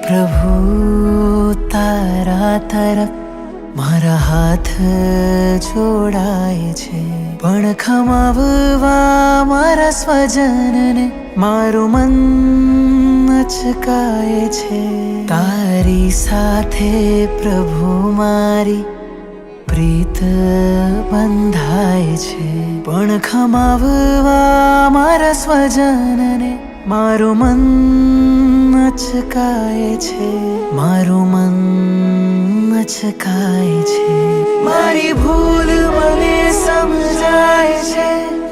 પ્રભુ તારા તરફ મારા હાથ જોડાય છે પણ ખમાવવા મારા સ્વજનને મારું મન અચકાય છે તારી સાથે પ્રભુ મારી પ્રીત બંધાય છે પણ ખમાવવા મારા સ્વજનને મારું મન અચકાય છે, મારું મન અચકાય છે. મારી ભૂલ મને સમજાય છે,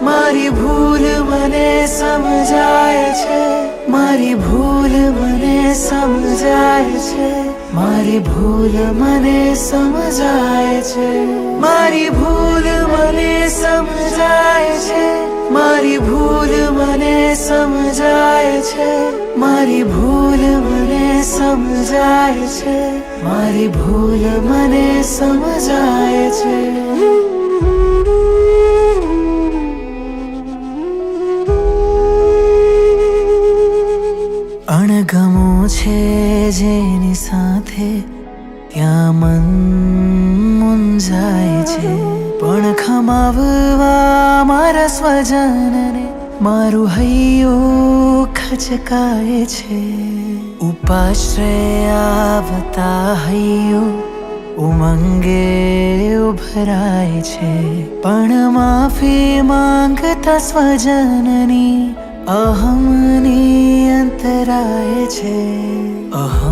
મારી ભૂલ મને સમજાય છે. મારી ભૂલ મને સમજાય છે, મારી ભૂલ મને સમજાય છે. મારી ભૂલ મને સમજાય છે. મારી ભૂલ મને સમજાય છે. મારી ભૂલ મને સમજાય છે. મારી ભૂલ મને સમજાય છે. અણગમો છે જેની સાથે ત્યાં મન મુંજાય છે. પણ ખમાવવા મારા સ્વજનને મારું હૈયું ખચકાય છે. ઉપાશ્રય આવતા હૈયું ઉમંગે ઉભરાય છે. પણ માફી માંગતા સ્વજનની અહમની અંતરાય છે. અહમની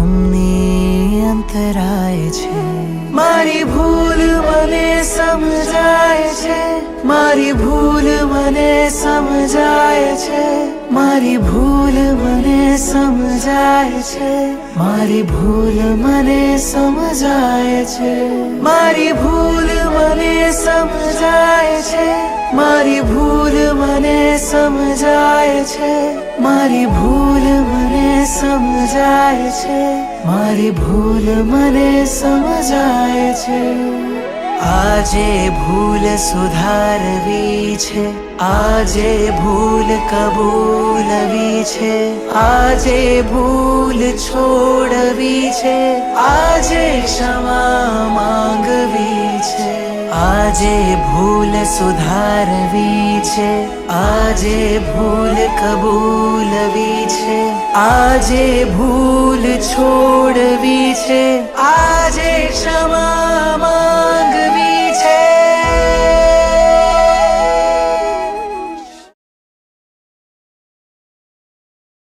છે? મારી ભૂલ મને સમજાય છે. મારી ભૂલ મને સમજાય છે. મારી ભૂલ મને સમજાય છે. મારી ભૂલ મને સમજાય છે. મારી ભૂલ મને સમજાય છે. મારી ભૂલ મને સમજાય છે. મારી ભૂલ મને સમજાય છે. આજે ભૂલ સુધારવી છે, આજે ભૂલ કબૂલવી છે, આજે ભૂલ છોડવી છે, આજે ક્ષમા માંગવી છે, આજે ભૂલ સુધારવી છે, આજે ભૂલ કબૂલવી છે, આજે ભૂલ છોડવી છે આ